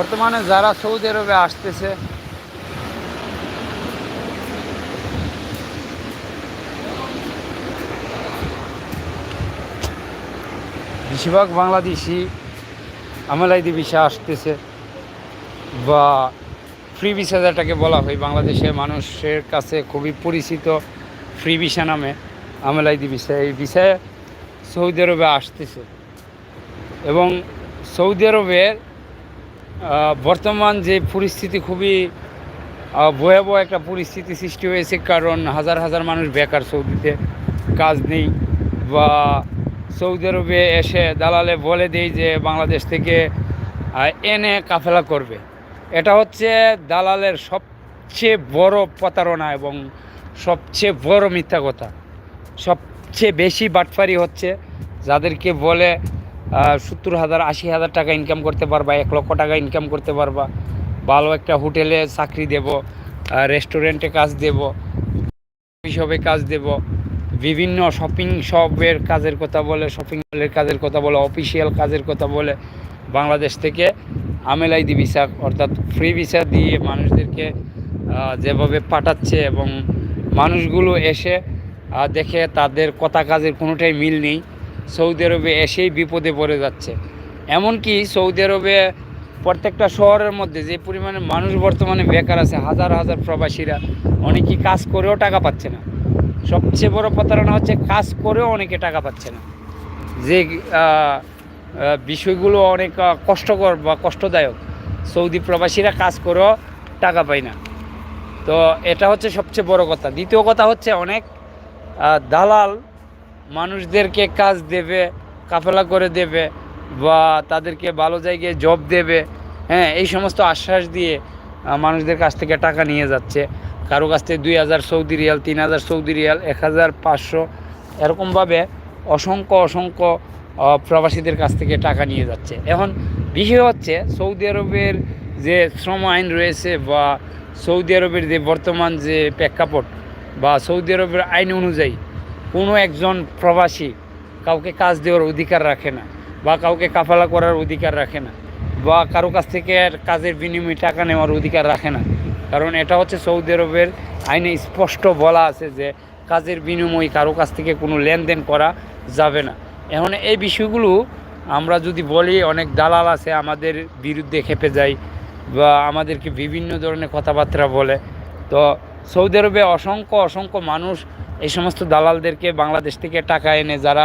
বর্তমানে যারা সৌদি আরবে আসতেছে, বেশিরভাগ বাংলাদেশি আমলাইদি ভিসা আসতেছে বা ফ্রি ভিসা যেটাকে বলা হয় বাংলাদেশে মানুষের কাছে খুবই পরিচিত ফ্রি ভিসা নামে আমলাইদি ভিসা। এই ভিসায় সৌদি আরবে আসতেছে এবং সৌদি আরবের বর্তমান যে পরিস্থিতি খুবই ভয়াবহ একটা পরিস্থিতি সৃষ্টি হয়েছে, কারণ হাজার হাজার মানুষ বেকার সৌদিতে কাজ নেই বা সৌদি আরবে এসে দালালে বলে দেয় যে বাংলাদেশ থেকে এনে কাফেলা করবে। এটা হচ্ছে দালালের সবচেয়ে বড় প্রতারণা এবং সবচেয়ে বড় মিথ্যা কথা। সবচেয়ে বেশি বাটফারি হচ্ছে যাদেরকে বলে সত্তর হাজার, আশি হাজার টাকা ইনকাম করতে পারবা, এক লক্ষ টাকা ইনকাম করতে পারবা। ভালো একটা হোটেলে চাকরি দেব রেস্টুরেন্টে কাজ দেব হিসাবে কাজ দেব, বিভিন্ন শপিং শপের কাজের কথা বলে শপিং মলের কাজের কথা বলে অফিসিয়াল কাজের কথা বলে, বাংলাদেশ থেকে আমেলাইদি ভিসা অর্থাৎ ফ্রি ভিসা দিয়ে মানুষদেরকে যেভাবে পাঠাচ্ছে এবং মানুষগুলো এসে দেখে তাদের কথা কাজের কোনোটাই মিল নেই। সৌদি আরবে এসেই বিপদে পড়ে যাচ্ছে। এমনকি সৌদি আরবে প্রত্যেকটা শহরের মধ্যে যে পরিমাণে মানুষ বর্তমানে বেকার আছে, হাজার হাজার প্রবাসীরা অনেকেই কাজ করেও টাকা পাচ্ছে না। সবচেয়ে বড় প্রতারণা হচ্ছে কাজ করেও অনেকে টাকা পাচ্ছে না। যে বিষয়গুলো অনেক কষ্টকর বা কষ্টদায়ক, সৌদি প্রবাসীরা কাজ করেও টাকা পায় না। তো এটা হচ্ছে সবচেয়ে বড় কথা। দ্বিতীয় কথা হচ্ছে অনেক দালাল মানুষদেরকে কাজ দেবে, কাফেলা করে দেবে বা তাদেরকে ভালো জায়গায় জব দেবে হ্যাঁ এই সমস্ত আশ্বাস দিয়ে মানুষদের কাছ থেকে টাকা নিয়ে যাচ্ছে। কারও কাছ থেকে দুই হাজার সৌদি রিয়াল, তিন হাজার সৌদি রিয়াল, এক হাজার পাঁচশো, এরকমভাবে অসংখ্য অসংখ্য প্রবাসীদের কাছ থেকে টাকা নিয়ে যাচ্ছে। এখন বিষয় হচ্ছে, সৌদি আরবের যে শ্রম আইন রয়েছে বা সৌদি আরবের যে বর্তমান যে প্রেক্ষাপট বা সৌদি আরবের আইন অনুযায়ী কোনো একজন প্রবাসী কাউকে কাজ দেওয়ার অধিকার রাখে না, বা কাউকে কাফালা করার অধিকার রাখে না, বা কারও কাছ থেকে কাজের বিনিময়ে টাকা নেওয়ার অধিকার রাখে না। কারণ এটা হচ্ছে সৌদি আরবের আইনে স্পষ্ট বলা আছে যে কাজের বিনিময়ে কারও কাছ থেকে কোনো লেনদেন করা যাবে না। এখন এই বিষয়গুলো আমরা যদি বলি, অনেক দালাল আছে আমাদের বিরুদ্ধে খেপে যায়, বা আমাদেরকে বিভিন্ন ধরনের কথাবার্তা বলে। তো সৌদি আরবে অসংখ্য অসংখ্য মানুষ এই সমস্ত দালালদেরকে বাংলাদেশ থেকে টাকা এনে যারা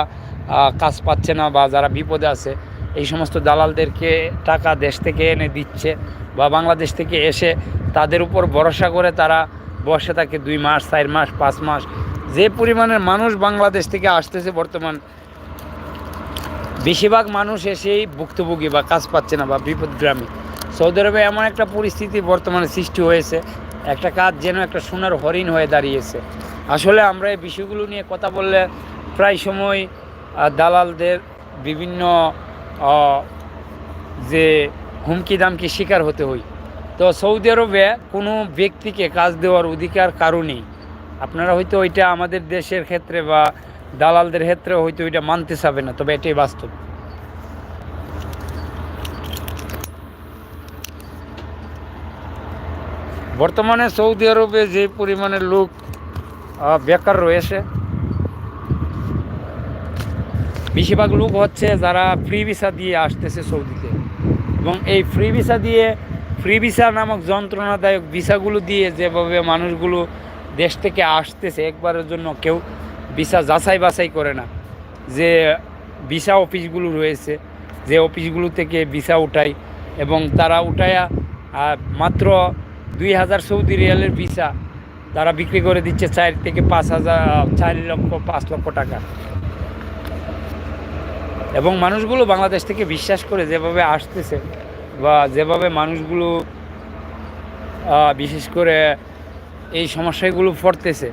কাজ পাচ্ছে না বা যারা বিপদে আছে, এই সমস্ত দালালদেরকে টাকা দেশ থেকে এনে দিচ্ছে বা বাংলাদেশ থেকে এসে তাদের উপর ভরসা করে তারা বসে থাকে দুই মাস, চার মাস, পাঁচ মাস। যে পরিমাণের মানুষ বাংলাদেশ থেকে আসতেছে বর্তমান, বেশিরভাগ মানুষ এসেই ভুক্তভোগী বা কাজ পাচ্ছে না বা বিপদগ্রামী সৌদি আরবে এমন একটা পরিস্থিতি বর্তমানে সৃষ্টি হয়েছে একটা কাজ যেন একটা সোনার হরিণ হয়ে দাঁড়িয়েছে। আসলে আমরা এই বিষয়গুলো নিয়ে কথা বললে প্রায় সময় দালালদের বিভিন্ন যে হুমকি দামকি শিকার হতে হই। তো সৌদি আরবে কোনো ব্যক্তিকে কাজ দেওয়ার অধিকার কারও নেই। আপনারা হয়তো ওইটা আমাদের দেশের ক্ষেত্রে বা দালালদের ক্ষেত্রে হয়তো ওইটা মানতে চাবে না, তবে এটাই বাস্তব। বর্তমানে সৌদি আরবে যে পরিমাণে লোক বেকার রয়েছে, বেশিরভাগ লোক হচ্ছে যারা ফ্রি ভিসা দিয়ে আসতেছে সৌদিতে। এবং এই ফ্রি ভিসা দিয়ে ফ্রি ভিসা নামক যন্ত্রণাদায়ক ভিসাগুলো দিয়ে যেভাবে মানুষগুলো দেশ থেকে আসতেছে, একবারের জন্য কেউ ভিসা যাচাই বাছাই করে না। যে ভিসা অফিসগুলো রয়েছে, যে অফিসগুলো থেকে ভিসা উঠায় এবং তারা উঠায়া মাত্র দুই হাজার সৌদি রিয়ালের ভিসা তারা বিক্রি করে দিচ্ছে চার থেকে পাঁচ হাজার চার লক্ষ, পাঁচ লক্ষ টাকা। এবং মানুষগুলো বাংলাদেশ থেকে বিশ্বাস করে যেভাবে আসতেছে বা যেভাবে মানুষগুলো বিশেষ করে এই সমস্যাগুলো পড়তেছে,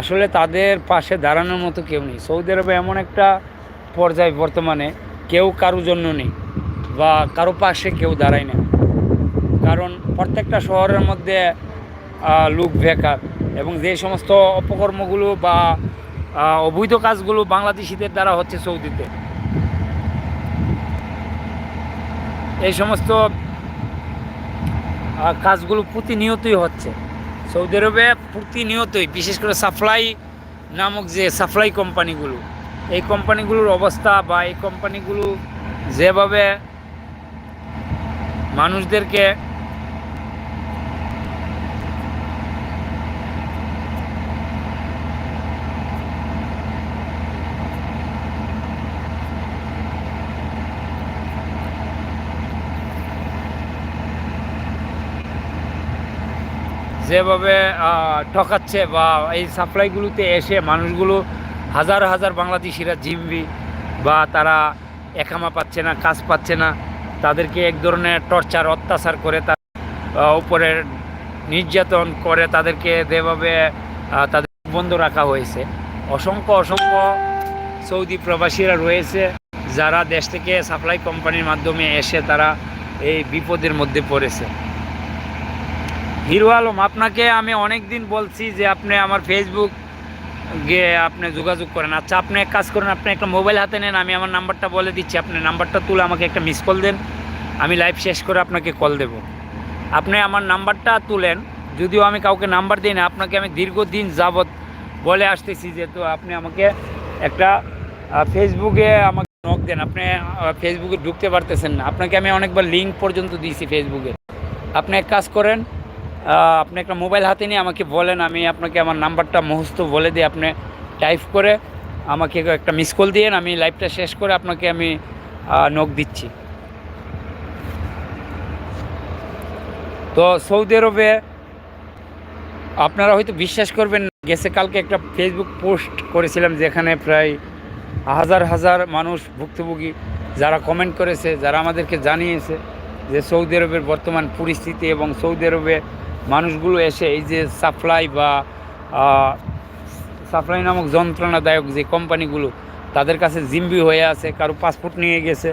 আসলে তাদের পাশে দাঁড়ানোর মতো কেউ নেই। সৌদি আরবে এমন একটা পর্যায় বর্তমানে, কেউ কারও জন্য নেই বা কারও পাশে কেউ দাঁড়ায় না। কারণ প্রত্যেকটা শহরের মধ্যে লোক বেকার এবং যে সমস্ত অপকর্মগুলো বা অবৈধ কাজগুলো বাংলাদেশিদের দ্বারা হচ্ছে সৌদিতে। এই সমস্ত কাজগুলো প্রতিনিয়তই হচ্ছে। সৌদি আরবে প্রতিনিয়তই, বিশেষ করে সাপ্লাই নামক যে সাপ্লাই কোম্পানিগুলো, এই কোম্পানিগুলোর অবস্থা বা এই কোম্পানিগুলো যেভাবে মানুষদেরকে যেভাবে ঠকাচ্ছে বা এই সাপ্লাইগুলোতে এসে মানুষগুলো হাজার হাজার বাংলাদেশিরা জিম্বি বা তারা একামা পাচ্ছে না, কাজ পাচ্ছে না, তাদেরকে এক ধরনের টর্চার, অত্যাচার করে তার উপরে নির্যাতন করে তাদেরকে যেভাবে তাদের বন্ধ রাখা হয়েছে। অসংখ্য অসংখ্য সৌদি প্রবাসীরা রয়েছে যারা দেশ থেকে সাপ্লাই কোম্পানির মাধ্যমে এসে তারা এই বিপদের মধ্যে পড়েছে। হিরো আলম, আপনাকে আমি অনেক দিন বলছি যে আপনি আমার ফেসবুক গিয়ে আপনি যোগাযোগ করেন। আচ্ছা আপনি এক কাজ করেন, আপনি একটা মোবাইল হাতে নেন, আমি আমার নাম্বারটা বলে দিচ্ছি। আপনি নাম্বারটা তুলে আমাকে একটা মিস কল দেন। আমি লাইভ শেষ করে আপনাকে কল দেব। আপনি আমার নাম্বারটা তুলেন। যদিও আমি কাউকে নাম্বার দিই না, আপনাকে আমি দীর্ঘদিন যাবৎ বলে আসতেছি যে তো আপনি আমাকে একটা ফেসবুকে আমাকে নক দেন। আপনি ফেসবুকে ঢুকতে পারতেছেন না। আপনাকে আমি অনেকবার লিঙ্ক পর্যন্ত দিয়েছি ফেসবুকে আপনি এক কাজ করেন আপনি একটা মোবাইল হাতে নিয়ে আমাকে বলেন, আমি আপনাকে আমার নাম্বারটা মুহস্ত বলে দিই, আপনি টাইপ করে আমাকে একটা মিস কল দিয়েন, আমি লাইভটা শেষ করে আপনাকে আমি নখ দিচ্ছি। তো সৌদি আরবে আপনারা হয়তো বিশ্বাস করবেন গেছে, কালকে একটা ফেসবুক পোস্ট করেছিলাম যেখানে প্রায় হাজার হাজার মানুষ ভুক্তভোগী যারা কমেন্ট করেছে, যারা আমাদেরকে জানিয়েছে যে সৌদি আরবের বর্তমান পরিস্থিতি এবং সৌদি আরবে মানুষগুলো এসে এই যে সাপ্লাই বা সাপ্লাই নামক যন্ত্রণাদায়ক যে কোম্পানিগুলো, তাদের কাছে জিম্বি হয়ে আছে, কারও পাসপোর্ট নিয়ে গেছে,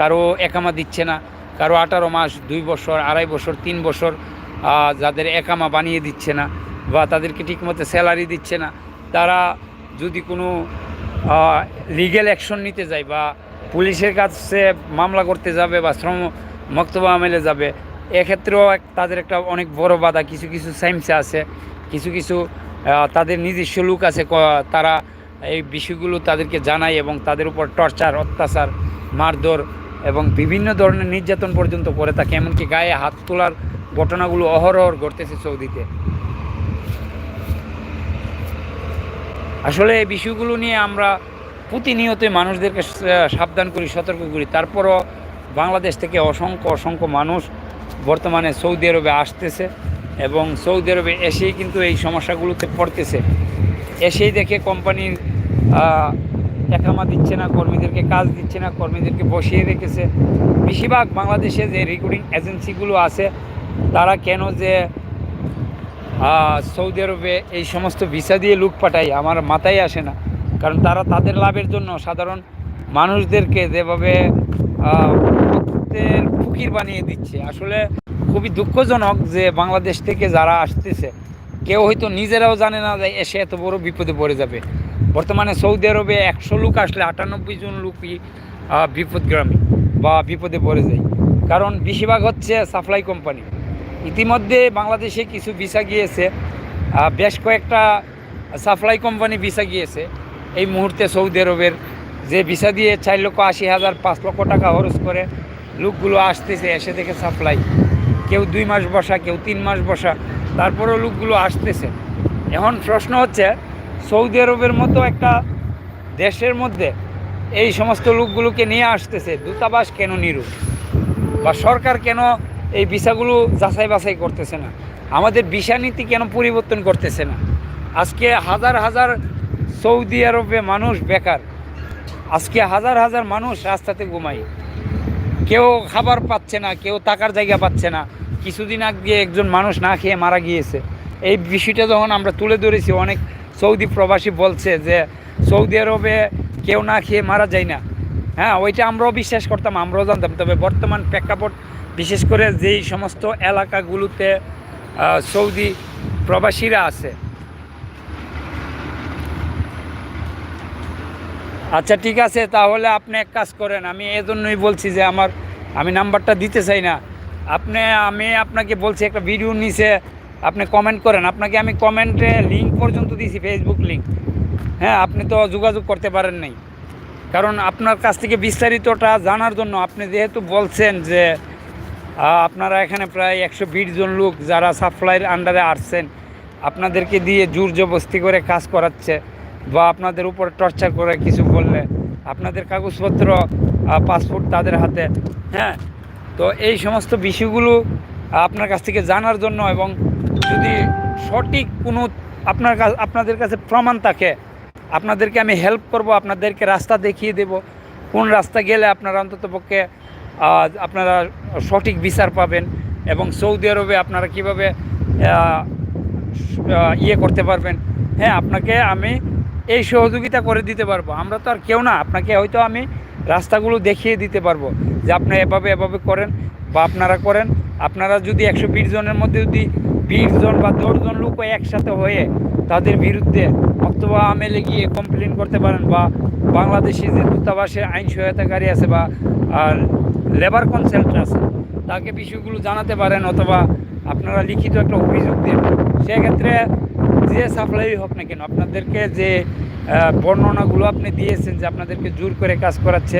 কারও একামা দিচ্ছে না, কারও আঠারো মাস, দুই বছর, আড়াই বছর, তিন বছর যাদের একামা বানিয়ে দিচ্ছে না বা তাদেরকে ঠিকমতো স্যালারি দিচ্ছে না, তারা যদি কোনো লিগ্যাল অ্যাকশন নিতে যায় বা পুলিশের কাছে মামলা করতে যাবে বা শ্রম, মক্তবা আমেলে যাবে এক্ষেত্রেও এক- তাদের একটা অনেক বড় বাধা। কিছু কিছু সাইমসে আছে, কিছু কিছু তাদের নিজস্ব লোক আছে তারা এই বিষয়গুলো তাদেরকে জানায় এবং তাদের উপর টর্চার, অত্যাচার, মারধর এবং বিভিন্ন ধরনের নির্যাতন পর্যন্ত করে থাকে। এমনকি গায়ে হাত তোলার ঘটনাগুলো অহরহ ঘটতেছে সৌদিতে। আসলে এই বিষয়গুলো নিয়ে আমরা প্রতিনিয়তই মানুষদেরকে সাবধান করি, সতর্ক করি। তারপরও বাংলাদেশ থেকে অসংখ্য অসংখ্য মানুষ বর্তমানে সৌদি আরবে আসতেছে এবং সৌদি আরবে এসেই কিন্তু এই সমস্যাগুলোতে পড়তেছে। এসেই দেখে কোম্পানির একামা দিচ্ছে না, কর্মীদেরকে কাজ দিচ্ছে না, কর্মীদেরকে বসিয়ে রেখেছে। বেশিরভাগ বাংলাদেশে যে রিক্রুটিং এজেন্সিগুলো আছে, তারা কেন যে সৌদি আরবে এই সমস্ত ভিসা দিয়ে লুক পাঠায়, আমার মাথায় আসে না। কারণ তারা তাদের লাভের জন্য সাধারণ মানুষদেরকে যেভাবে ফকির বানিয়ে দিচ্ছে। আসলে খুবই দুঃখজনক যে বাংলাদেশ থেকে যারা আসতেছে, কেউ হয়তো নিজেরাও জানে না যে এসে এত বড় বিপদে পড়ে যাবে। বর্তমানে সৌদি আরবে একশো লোক আসলে আটানব্বই জন লোকই বিপদগ্রামী বা বিপদে পড়ে যায়। কারণ বেশিরভাগ হচ্ছে সাপ্লাই কোম্পানি। ইতিমধ্যে বাংলাদেশে কিছু ভিসা গিয়েছে বেশ কয়েকটা সাপ্লাই কোম্পানি ভিসা গিয়েছে। এই মুহূর্তে সৌদি আরবের যে ভিসা দিয়ে চার লক্ষ আশি হাজার পাঁচ লক্ষ টাকা খরচ করে, লোকগুলো আসতেছে, এসে দেখে সাপ্লাই। কেউ দুই মাস বসা, কেউ তিন মাস বসা, তারপরেও লোকগুলো আসতেছে। এখন প্রশ্ন হচ্ছে, সৌদি আরবের মতো একটা দেশের মধ্যে এই সমস্ত লোকগুলোকে নিয়ে আসতেছে, দূতাবাস কেন নিরু বা সরকার কেন এই ভিসাগুলো যাচাই বাছাই করতেছে না? আমাদের ভিসা নীতি কেন পরিবর্তন করতেছে না? আজকে হাজার হাজার সৌদি আরবে মানুষ বেকার। আজকে হাজার হাজার মানুষ রাস্তাতে ঘুমায়। কেউ খাবার পাচ্ছে না, কেউ টাকার জায়গা পাচ্ছে না। কিছুদিন আগে একজন মানুষ না খেয়ে মারা গিয়েছে। এই বিষয়টা যখন আমরা তুলে ধরেছি, অনেক সৌদি প্রবাসী বলছে যে, সৌদি আরবে কেউ না খেয়ে মারা যায় না। হ্যাঁ ওইটা আমরাও বিশ্বাস করতাম, আমরাও জানতাম। তবে বর্তমান প্রেক্ষাপট, বিশেষ করে যেই সমস্ত এলাকাগুলোতে সৌদি প্রবাসীরা আছে আচ্ছা ঠিক আছে, তাহলে আপনি এক কাজ করেন, আমি এজন্যই বলছি যে আমার, আমি নাম্বারটা দিতে চাই না। আপনি, আমি আপনাকে বলছি, একটা ভিডিও নিচে আপনি কমেন্ট করেন। আপনাকে আমি কমেন্টে লিঙ্ক পর্যন্ত দিয়েছি ফেসবুক লিঙ্ক হ্যাঁ আপনি তো যোগাযোগ করতে পারেন নাই। কারণ আপনার কাছ থেকে বিস্তারিতটা জানার জন্য আপনি যেহেতু বলছেন যে আপনারা এখানে প্রায় একশো বিশ জন লোক যারা সাপ্লাইয়ের আন্ডারে আসছেন, আপনাদেরকে দিয়ে জোর জবস্তি করে কাজ করাচ্ছে। বা আপনাদের উপর টর্চার করে কিছু বললে, আপনাদের কাগজপত্র পাসপোর্ট তাদের হাতে হ্যাঁ? তো এই সমস্ত বিষয়গুলো আপনার কাছ থেকে জানার জন্য এবং যদি সঠিক কোনো আপনার কাছ, আপনাদের কাছে প্রমাণ থাকে, আপনাদেরকে আমি হেল্প করব, আপনাদেরকে রাস্তা দেখিয়ে দেব, কোন রাস্তা গেলে আপনারা অন্ততপক্ষে আপনারা সঠিক বিচার পাবেন এবং সৌদি আরবে আপনারা কীভাবে ইয়ে করতে পারবেন। হ্যাঁ আপনাকে আমি এই সহযোগিতা করে দিতে পারব। আমরা তো আর কেউ না, আপনাকে হয়তো আমি রাস্তাগুলো দেখিয়ে দিতে পারব যে আপনি এভাবে এভাবে করেন বা আপনারা করেন। আপনারা যদি একশো বিশ জনের মধ্যে যদি বিশ জন বা দশজন লোক একসাথে হয়ে তাদের বিরুদ্ধে অথবা আমেলে গিয়ে কমপ্লেন করতে পারেন বা বাংলাদেশি যে দূতাবাসের আইন সহায়তাকারী আছে বা, আর লেবার কনসাল্ট আছে, তাকে বিষয়গুলো জানাতে পারেন অথবা আপনারা লিখিত একটা অভিযোগ দেন। সেক্ষেত্রে যে সাপ্লাই হোক না কেন, আপনাদেরকে যে বর্ণনাগুলো আপনি দিয়েছেন যে আপনাদেরকে জোর করে কাজ করাচ্ছে,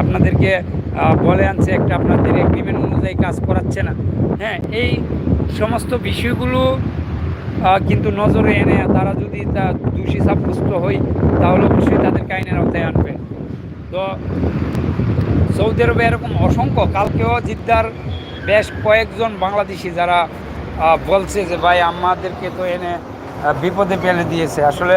আপনাদেরকে বলে আনছে একটা আপনাদের এগ্রিমেন্ট অনুযায়ী কাজ করাচ্ছে না। হ্যাঁ এই সমস্ত বিষয়গুলো কিন্তু নজরে এনে তারা যদি তা দোষী সাব্যস্ত হয়, তাহলে অবশ্যই তাদেরকে আইনের আওতায় আনবে। তো সৌদি আরবে এরকম অসংখ্য, কালকেও জিদ্দার বেশ কয়েকজন বাংলাদেশি যারা বলছে যে, ভাই, আমাদেরকে তো এনে বিপদে ফেলে দিয়েছে। আসলে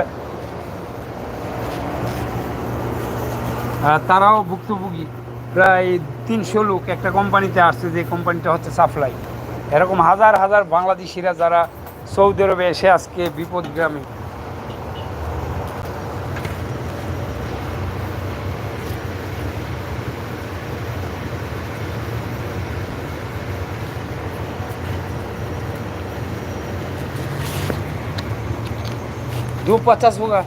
তারাও ভুক্তভোগী। প্রায় তিনশো লোক একটা কোম্পানিতে আসছে, যে কোম্পানিটা হচ্ছে সাপ্লাই। এরকম হাজার হাজার বাংলাদেশিরা যারা সৌদি আরবে এসে আজকে বিপদগ্রামী दो पचास होगा।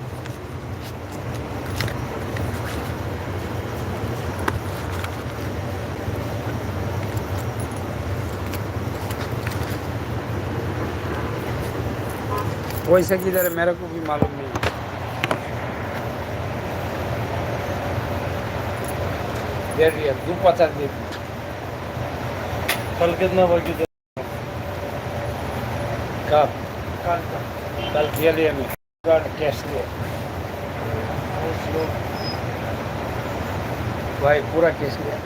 पैसा किधर है मेरे को भी मालूम नहीं। दे पचास दे कल कितना था कब कल का कल दिया लिया मैं लिया भाई, पूरा कैश लिया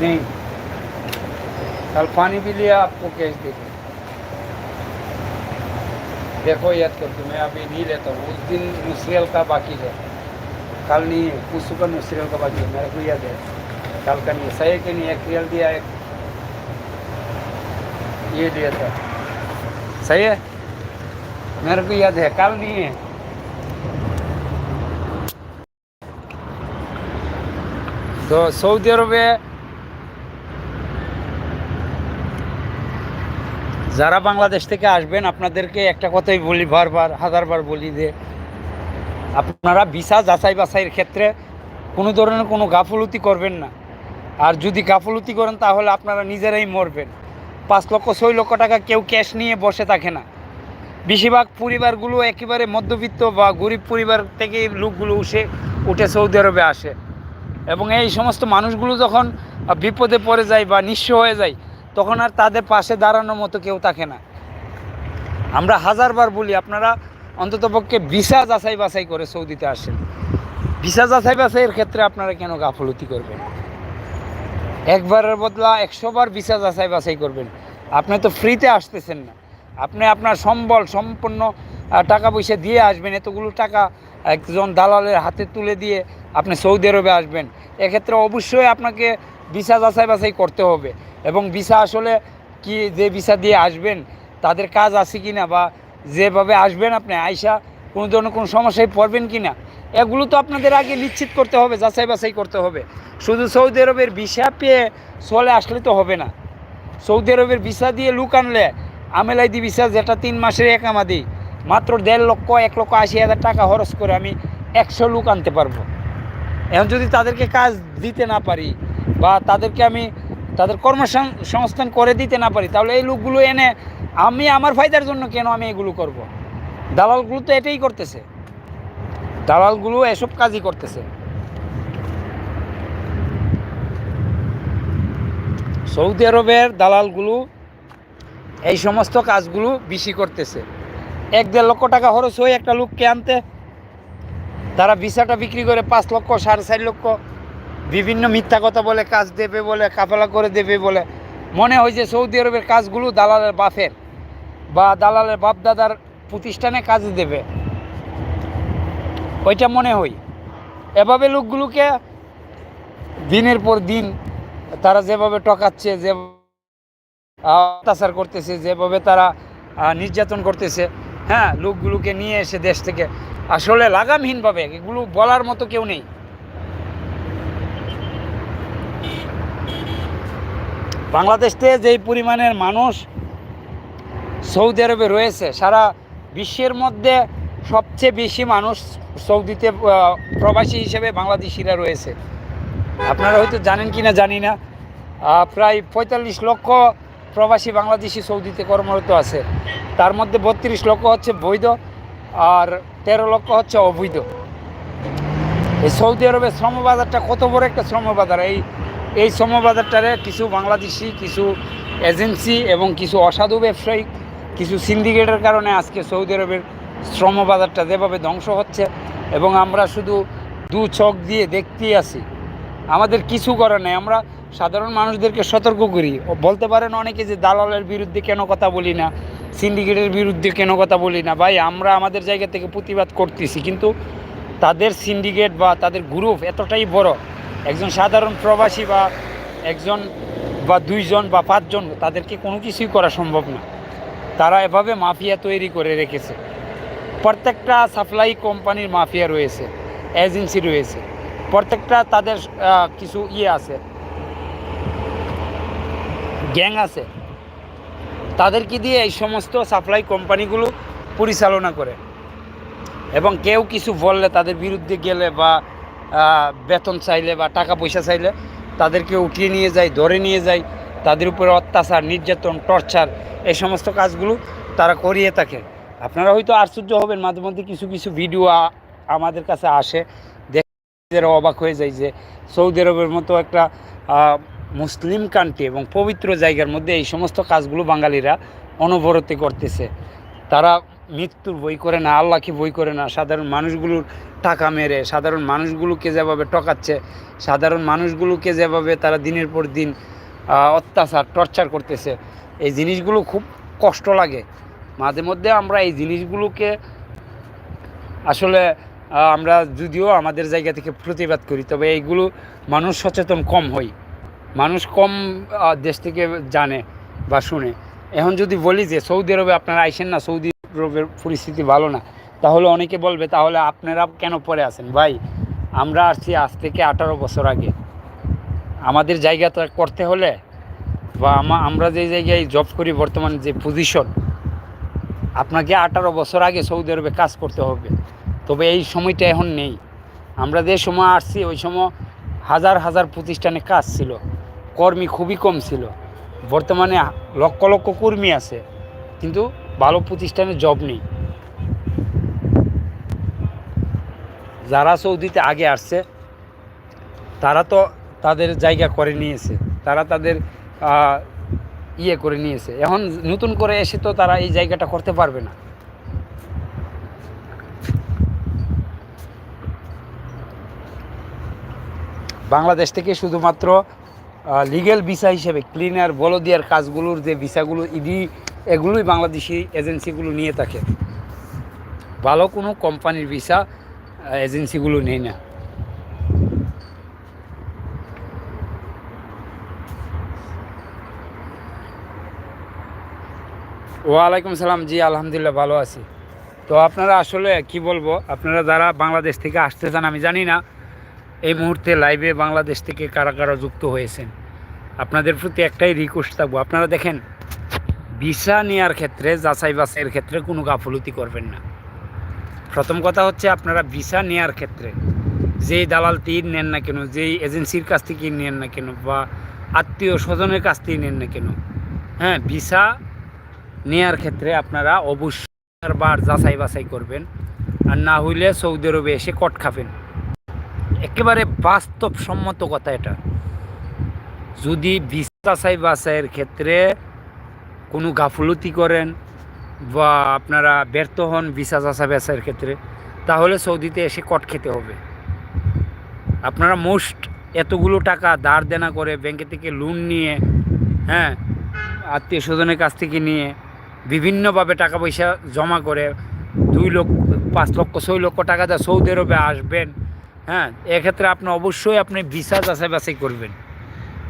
नहीं। कल पानी भी लिया, आपको कैश दे देखो, याद करके मैं अभी नहीं लेता हूँ। उस दिन नुसरेल का बाकी है। कल नहीं है कुछ का नुसरेल का बाकी है। मेरे को याद है। कल का नहीं है। सही के नहीं एक रियल दिया, एक ये लिया था। सही है? मेरे को याद है कल नहीं है তো সৌদি আরবে যারা বাংলাদেশ থেকে আসবেন আপনাদেরকে একটা কথাই বলি বারবার হাজারবার বলি যে আপনারা ভিসা যাচাই বাছাইয়ের ক্ষেত্রে কোনো ধরনের কোনো গাফলতি করবেন না আর যদি গাফলতি করেন তাহলে আপনারা নিজেরাই মরবেন পাঁচ লক্ষ ছয় লক্ষ টাকা কেউ ক্যাশ নিয়ে বসে থাকে না বেশিরভাগ পরিবারগুলো একেবারে মধ্যবিত্ত বা গরিব পরিবার থেকে লোকগুলো উঠে উঠে সৌদি আরবে আসে। এবং এই সমস্ত মানুষগুলো যখন বিপদে পড়ে যায় বা নিঃস্ব হয়ে যায়, তখন আর তাদের পাশে দাঁড়ানোর মতো কেউ থাকে না। আমরা হাজারবার বলি, আপনারা অন্ততপক্ষে ভিসা যাচাই বাছাই করে সৌদিতে আসেন। ভিসা যাচাই বাছাইয়ের ক্ষেত্রে আপনারা কেন গাফলতি করবেন? একবারের বদলা একশোবার ভিসা যাচাই বাছাই করবেন। আপনি তো ফ্রিতে আসতেছেন না। আপনি আপনার সম্বল সম্পূর্ণ টাকা পয়সা দিয়ে আসবেন, এতগুলো টাকা একজন দালালের হাতে তুলে দিয়ে আপনি সৌদি আরবে আসবেন। এক্ষেত্রে অবশ্যই আপনাকে ভিসা যাচাই বাছাই করতে হবে এবং ভিসা আসলে কি, যে ভিসা দিয়ে আসবেন, তাদের কাজ আছে কি না বা যেভাবে আসবেন আপনি, আইসা কোনো ধরনের কোনো সমস্যায় পড়বেন কি না এগুলো তো আপনাদের আগে নিশ্চিত করতে হবে, যাচাই বাছাই করতে হবে। শুধু সৌদি আরবের ভিসা পেয়ে চলে আসলে তো হবে না। সৌদি আরবের ভিসা দিয়ে লুক আনলে আমেলাইদি ভিসা যেটা তিন মাসের একামাদি। মাত্র দেড় লক্ষ, এক লক্ষ আশি হাজার টাকা খরচ করে আমি একশো লুক আনতে পারব। এখন যদি তাদেরকে কাজ দিতে না পারি বা তাদেরকে আমি তাদের কর্মসংস্থান করে দিতে না পারি, তাহলে এই লোকগুলো এনে আমি আমার ফায়দার জন্য কেন আমি এগুলো করব। দালালগুলো তো এটাই করতেছে। দালালগুলো এসব কাজই করতেছে। সৌদি আরবের দালালগুলো এই সমস্ত কাজগুলো বেশি করতেছে। এক দেড় লক্ষ টাকা খরচ হয়ে একটা লোককে আনতে তারা ভিসাটা বিক্রি করে পাঁচ লক্ষ, সাড়ে চার লক্ষ, বিভিন্ন মিথ্যা কথা বলে, কাজ দেবে বলে, কাফেলা করে দেবে বলে। মনে হয় যে সৌদি আরবের কাজগুলো দালালের বাপের বা দালালের বাপ দাদার প্রতিষ্ঠানে কাজ দেবে। ওইটা মনে হয়। এভাবে লোকগুলোকে দিনের পর দিন তারা যেভাবে টকাচ্ছে যে অত্যাচার করতেছে, যেভাবে তারা নির্যাতন করতেছে হ্যাঁ লোকগুলোকে নিয়ে এসে দেশ থেকে। আসলে লাগামহীনভাবে, এগুলো বলার মতো কেউ নেই। বাংলাদেশে যেই পরিমাণের মানুষ সৌদি আরবে রয়েছে, সারা বিশ্বের মধ্যে সবচেয়ে বেশি মানুষ সৌদিতে প্রবাসী হিসেবে বাংলাদেশিরা রয়েছে। আপনারা হয়তো জানেন কি না জানি না। প্রায় পঁয়তাল্লিশ লক্ষ প্রবাসী বাংলাদেশি সৌদিতে কর্মরত আছে। তার মধ্যে বত্রিশ লক্ষ হচ্ছে বৈধ আর তেরো লক্ষ হচ্ছে অবৈধ। এই সৌদি আরবের শ্রমবাজারটা কত বড় একটা শ্রমবাজার? এই এই শ্রমবাজারটারে কিছু বাংলাদেশি, কিছু এজেন্সি এবং কিছু অসাধু ব্যবসায়ী, কিছু সিন্ডিকেটের কারণে আজকে সৌদি আরবের শ্রমবাজারটা যেভাবে ধ্বংস হচ্ছে এবং আমরা শুধু দু চোখ দিয়ে দেখতেই আছি। আমাদের কিছু করার নেই। আমরা সাধারণ মানুষদেরকে সতর্ক করি। বলতে পারেন অনেকে যে দালালের বিরুদ্ধে কেন কথা বলি না, সিন্ডিকেটের বিরুদ্ধে কেন কথা বলি না। ভাই, আমরা আমাদের জায়গা থেকে প্রতিবাদ করতেছি, কিন্তু তাদের সিন্ডিকেট বা তাদের গ্রুপ এতটাই বড়। একজন সাধারণ প্রবাসী বা একজন বা দুইজন বা পাঁচজন, তাদেরকে কোনো কিছুই করা সম্ভব না। তারা এভাবে মাফিয়া তৈরি করে রেখেছে। প্রত্যেকটা সাপ্লাই কোম্পানির মাফিয়া রয়েছে, এজেন্সি রয়েছে। প্রত্যেকটা তাদের কিছু ইয়ে আছে। গ্যাং আছে। তাদেরকে দিয়ে এই সমস্ত সাপ্লাই কোম্পানিগুলো পরিচালনা করে। এবং কেউ কিছু বললে তাদের বিরুদ্ধে গেলে বা বেতন চাইলে বা টাকা পয়সা চাইলে তাদেরকে উঠিয়ে নিয়ে যায়, ধরে নিয়ে যায়। তাদের উপরে অত্যাচার, নির্যাতন, টর্চার, এই সমস্ত কাজগুলো তারা করিয়ে থাকে। আপনারা হয়তো আশ্চর্য হবেন, মাঝে মধ্যে কিছু কিছু ভিডিও আমাদের কাছে আসে। দেখে অবাক হয়ে যায় যে সৌদি আরবের মতো একটা মুসলিম কান্ট্রি এবং পবিত্র জায়গার মধ্যে এই সমস্ত কাজগুলো বাঙালিরা অনবরতে করতেছে। তারা মৃত্যুর বই করে না, আল্লাহকে বই করে না। সাধারণ মানুষগুলোর টাকা মেরে, সাধারণ মানুষগুলোকে যেভাবে টকাচ্ছে সাধারণ মানুষগুলোকে যেভাবে তারা দিনের পর দিন অত্যাচার, টর্চার করতেছে, এই জিনিসগুলো খুব কষ্ট লাগে। মাঝে মধ্যে আমরা এই জিনিসগুলোকে আসলে আমরা যদিও আমাদের জায়গা থেকে প্রতিবাদ করি, তবে এইগুলো মানুষ সচেতন কম হয়। মানুষ কম দেশ থেকে জানে বা শুনে। এখন যদি বলি যে সৌদি আরবে আপনারা আইসেন না, সৌদি আরবের পরিস্থিতি ভালো না, তাহলে অনেকে বলবে, তাহলে আপনারা কেন পরে আছেন? ভাই, আমরা আসছি আজ থেকে আঠারো বছর আগে। আমাদের জায়গাটা করতে হলে বা আমা- আমরা যে জায়গায় জব করি বর্তমান যে পজিশন আপনাকে আঠারো বছর আগে সৌদি আরবে কাজ করতে হবে। তবে এই সময়টা এখন নেই। আমরা যে সময় আসছি, ওই সময় হাজার হাজার প্রতিষ্ঠানে কাজ ছিল। কর্মী খুবই কম ছিল। বর্তমানে লক্ষ লক্ষ কর্মী আছে, কিন্তু ভালো প্রতিষ্ঠানে জব নেই। যারা সৌদিতে আগে আসছে, তারা তো তাদের জায়গা করে নিয়েছে। তারা তাদের ইয়ে করে নিয়েছে। এখন নতুন করে এসে তো তারা এই জায়গাটা করতে পারবে না। বাংলাদেশ থেকে শুধুমাত্র লিগেল ভিসা হিসেবে ক্লিনার বলদিয়ার কাজগুলোর যে ভিসাগুলো ইডি এগুলোই বাংলাদেশি এজেন্সিগুলো নিয়ে থাকে। ভালো কোনো কোম্পানির ভিসা এজেন্সিগুলো নেই না। ওয়ালাইকুম সালাম, জি, আলহামদুলিল্লাহ, ভালো আছি। তো আপনারা আসলে, কি বলব, আপনারা যারা বাংলাদেশ থেকে আসতে চান, আমি জানি না এই মুহূর্তে লাইভে বাংলাদেশ থেকে কারা কারা যুক্ত হয়েছেন? আপনাদের প্রতি একটাই রিকোয়েস্ট থাকব। আপনারা দেখেন, ভিসা নেওয়ার ক্ষেত্রে, যাচাই বাছাইয়ের ক্ষেত্রে কোনো গাফলতি করবেন না। প্রথম কথা হচ্ছে আপনারা ভিসা নেওয়ার ক্ষেত্রে, যেই দালাল তীর নেন না কেন, যেই এজেন্সির কাছ থেকে নেন না কেন, বা আত্মীয় স্বজনের কাছ থেকে নেন না কেন হ্যাঁ ভিসা নেয়ার ক্ষেত্রে আপনারা অবশ্যই বার যাচাই বাছাই করবেন। আর না হইলে সৌদি আরবে এসে কট খাবেন। একেবারে বাস্তবসম্মত কথা এটা। যদি ভিসা বাছাইয়ের ক্ষেত্রে কোনো গাফলতি করেন বা আপনারা ব্যর্থ হন ভিসা যাচাই বাছাইয়ের ক্ষেত্রে, তাহলে সৌদিতে এসে কট খেতে হবে। আপনারা মোস্ট এতগুলো টাকা ধার দেনা করে ব্যাংকে থেকে লোন নিয়ে হ্যাঁ আত্মীয় স্বজনের কাছ থেকে নিয়ে বিভিন্নভাবে টাকা পয়সা জমা করে দুই লক্ষ, পাঁচ লক্ষ, ছয় লক্ষ টাকা দিয়ে সৌদি আরবে আসবেন হ্যাঁ এক্ষেত্রে আপনি অবশ্যই আপনি ভিসা যাচাই বাছাই করবেন।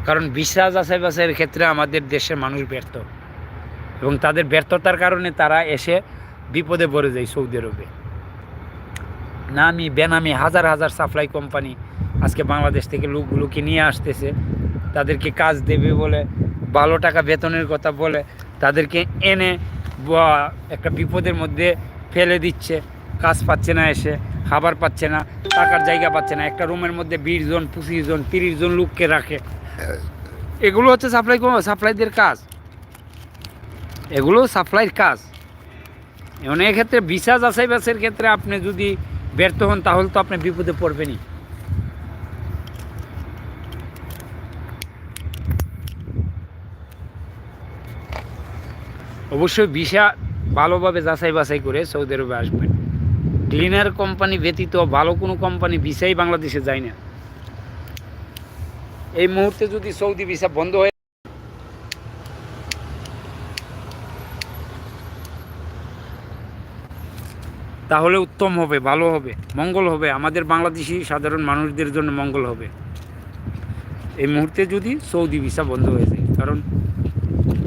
কারণ ভিসা যাচাই বাছাইয়ের ক্ষেত্রে আমাদের দেশের মানুষ ব্যর্থ। এবং তাদের ব্যর্থতার কারণে তারা এসে বিপদে পড়ে যায় সৌদি আরবে। নামি বেনামি হাজার হাজার সাপ্লাই কোম্পানি আজকে বাংলাদেশ থেকে লোকগুলোকে নিয়ে আসতেছে। তাদেরকে কাজ দেবে বলে, ভালো টাকা বেতনের কথা বলে, তাদেরকে এনে একটা বিপদের মধ্যে ফেলে দিচ্ছে। কাজ পাচ্ছে না এসে, খাবার পাচ্ছে না, টাকার জায়গা পাচ্ছে না। একটা রুমের মধ্যে বিশ জন, পঁচিশ জন, তিরিশ জন লোককে রাখে। এগুলো হচ্ছে সাপ্লাই সাপ্লাইদের কাজ। এগুলো সাপ্লাইয়ের কাজ। এবং এক্ষেত্রে ভিসা যাচাই বাছাইয়ের ক্ষেত্রে আপনি যদি ব্যর্থ হন, তাহলে তো আপনি বিপদে পড়বেনই। অবশ্যই ভিসা ভালোভাবে যাচাই বাছাই করে সৌদি আরবে আসবেন। ক্লিনার কোম্পানি ব্যতীত ভালো কোনো কোম্পানি ভিসাই বাংলাদেশে যায় না। এই মুহূর্তে যদি সৌদি ভিসা বন্ধ হয়ে তাহলে উত্তম হবে, ভালো হবে, মঙ্গল হবে। আমাদের বাংলাদেশি সাধারণ মানুষদের জন্য মঙ্গল হবে। এই মুহূর্তে যদি সৌদি ভিসা বন্ধ হয়ে যায়, কারণ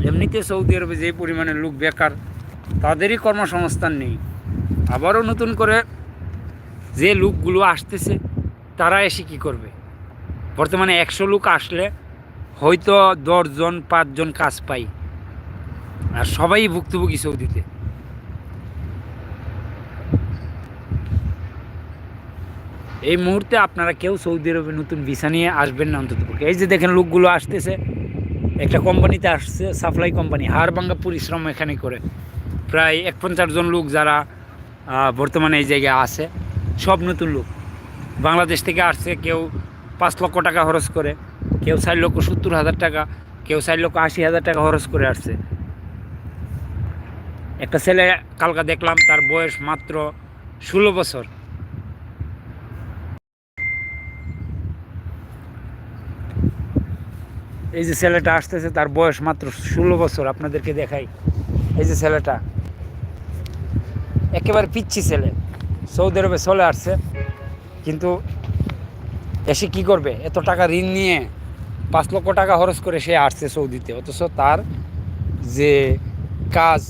এমনিতে সৌদি আরবে যে পরিমাণে লোক বেকার, তাদেরই কর্মসংস্থান নেই। আবারও নতুন করে যে লোকগুলো আসতেছে, তারা এসে কি করবে? বর্তমানে একশো লোক আসলে হয়তো দশজন, পাঁচজন কাজ পাই। আর সবাই ভুক্তভোগী সৌদিতে। এই মুহূর্তে আপনারা কেউ সৌদি আরবে নতুন ভিসা নিয়ে আসবেন না অন্তত। এই যে দেখেন লোকগুলো আসতেছে, একটা কোম্পানিতে আসছে সাপ্লাই কোম্পানি হাড়ভাঙ্গা পরিশ্রম এখানে করে। প্রায় এক পঞ্চাশ জন লোক যারা বর্তমানে এই জায়গায় আছে। সব নতুন লোক। বাংলাদেশ থেকে আসছে, কেউ পাঁচ লক্ষ টাকা খরচ করে, কেউ চার লক্ষ সত্তর হাজার টাকা, কেউ চার লক্ষ আশি হাজার টাকা খরচ করে আসছে। একটা ছেলে কালকা দেখলাম, তার বয়স মাত্র ষোলো বছর। এই যে ছেলেটা আসতেছে, তার বয়স মাত্র ষোলো বছর, আপনাদেরকে দেখাই। এই যে ছেলেটা। একেবারে পিচ্ছি ছেলে। সৌদি আরবে চলে আসছে। কিন্তু এসে কি করবে? এত টাকা ঋণ নিয়ে পাঁচ লক্ষ টাকা খরচ করে সে আসছে সৌদিতে। অথচ তার যে কাজ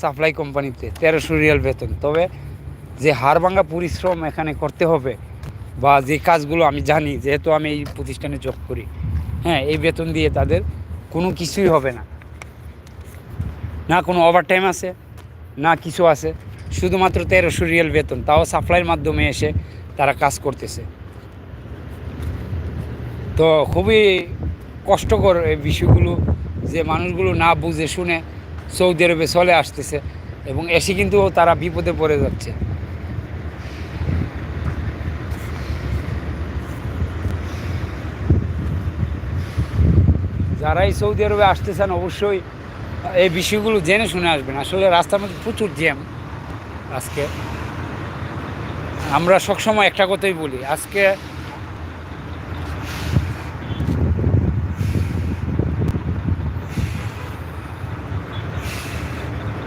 সাপ্লাই কোম্পানিতে, তেরোশো রিয়াল বেতন। তবে যে হাড়ভাঙ্গা পরিশ্রম এখানে করতে হবে বা যে কাজগুলো আমি জানি, যেহেতু আমি এই প্রতিষ্ঠানে জব করি হ্যাঁ এই বেতন দিয়ে তাদের কোনো কিছুই হবে না। না কোনো ওভারটাইম আছে, না কিছু আছে। শুধুমাত্র তেরোশো রিয়াল বেতন, তাও সাপ্লাইয়ের মাধ্যমে এসে তারা কাজ করতেছে। তো খুবই কষ্টকর এই বিষয়গুলো, যে মানুষগুলো না বুঝে শুনে সৌদি আরবে চলে আসতেছে এবং এসে কিন্তু তারা বিপদে পড়ে যাচ্ছে। যারাই সৌদি আরবে আসতেছেন অবশ্যই এই বিষয়গুলো জেনে শুনে আসবেন। আসলে রাস্তার মধ্যে প্রচুর জ্যাম। আজকে। আমরা সবসময় একটা কথাই বলি, আজকে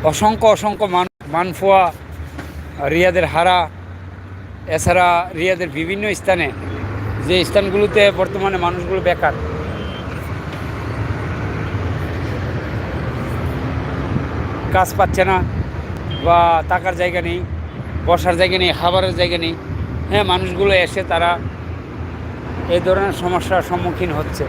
অসংখ্য অসংখ্য মান, মানফোয়া, রিয়াদের হারা, এছাড়া রিয়াদের বিভিন্ন স্থানে, যে স্থানগুলোতে বর্তমানে মানুষগুলো বেকার। কাজ পাচ্ছে না। বা থাকার জায়গা নেই, বসার জায়গা নেই, খাবারের জায়গা নেই হ্যাঁ মানুষগুলো এসে তারা এই ধরনের সমস্যার সম্মুখীন হচ্ছে।